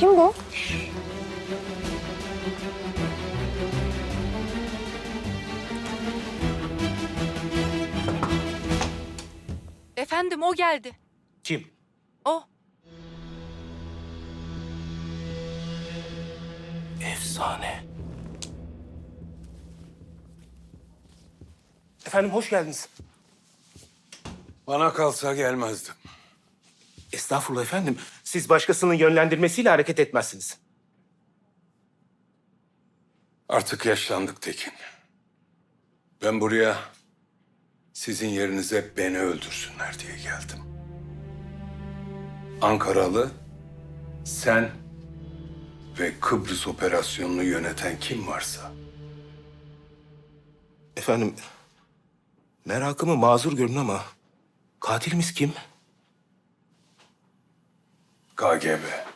Kim bu? Efendim o geldi. Kim? O. Efsane. Efendim hoş geldiniz. Bana kalsa gelmezdim. Estağfurullah efendim. Siz başkasının yönlendirmesiyle hareket etmezsiniz. Artık yaşlandık Tekin. Ben buraya sizin yerinize beni öldürsünler diye geldim. Ankaralı, sen ve Kıbrıs operasyonunu yöneten kim varsa Efendim merakımı mazur görün ama katilimiz kim? KGB.